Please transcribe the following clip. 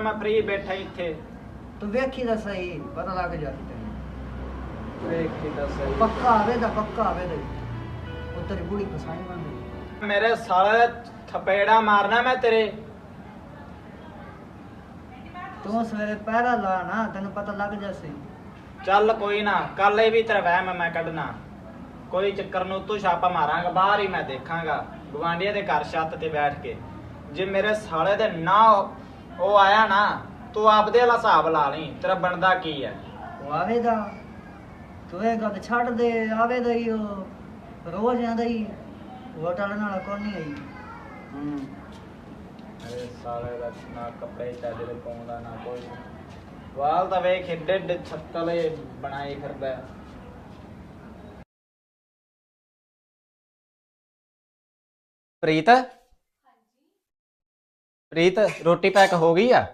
ਮੈਂ ਫ੍ਰੀ ਬੈਠਾ ਇੱਥੇ। ਤੂੰ ਵੇਖੀ ਤਾਂ ਸਹੀ ਪਤਾ ਲੱਗ ਜਾ ਤੈਨੂੰ ਵੇਖੀ ਦੱਸ ਪੱਕਾ ਆਵੇ ਦਾ ਪੱਕਾ ਆਵੇ ਦਾ ਉਹ ਤੇਰੀ ਬੁੜੀ ਫਸਾਈ ਬੰਦੀ ਮੇਰੇ ਸਾਲੇ ਦਾ ਥਪੇੜਾ ਮਾਰਨਾ ਮੈਂ ਤੇਰੇ। ਤੂੰ ਸਵੇਰੇ ਪਹਿਰਾ ਲਾ ਨਾ ਤੈਨੂੰ ਪਤਾ ਲੱਗ ਜਾ ਸਹੀ। ਚੱਲ ਕੋਈ ਨਾ ਕੱਲ ਇਹ ਵੀ ਤੇਰਾ ਵਹਿਮ ਮੈਂ ਕੱਢਣਾ। ਕੋਈ ਚੱਕਰ ਨੂੰ ਤੂੰ ਛਾਪਾ ਮਾਰਾਂਗਾ ਬਾਹਰ ਹੀ ਮੈਂ ਦੇਖਾਂਗਾ। ਗਵਾਂਡੀਆਂ ਦੇ ਘਰ ਛੱਤ ਤੇ ਬੈਠ ਕੇ। ਜੇ ਮੇਰੇ ਸਾਲੇ ਦੇ ਨਾ ਉਹ ਆਇਆ ਨਾ ਤੂੰ ਆਪਦੇ ਵਾਲਾ ਹਿਸਾਬ ਲਾ ਲਈ ਤੇਰਾ ਬਣਦਾ ਕੀ ਹੈ? ਉਹ ਆਵੇ ਦਾ ਤੂੰ ਇਹ ਗੱਲ ਛੱਡ ਦੇ ਆਵੇ ਦਾ ਹੀ ਉਹ ਰੋਜ਼ ਆਂਦਾ ਹੀ ਉਹ ਟਲਣ ਵਾਲਾ ਕੋਈ ਨਹੀਂ ਆਈ। ਹੂੰ। ਮੇਰੇ ਸਾਲੇ ਦਾ ਨਾ ਕੱਪੜੇ ਦੇ ਪਾਉਂਦਾ ਨਾ ਕੋਈ। ਵਾਲ ਤਾਂ ਵੇਖ ਏਡੇ ਏਡੇ ਛੱਤਲੇ ਬਣਾਈ ਫਿਰਦਾ। ਪ੍ਰੀਤ? ਪ੍ਰੀਤ ਰੋਟੀ ਪੈਕ ਹੋ ਗਈ ਆ?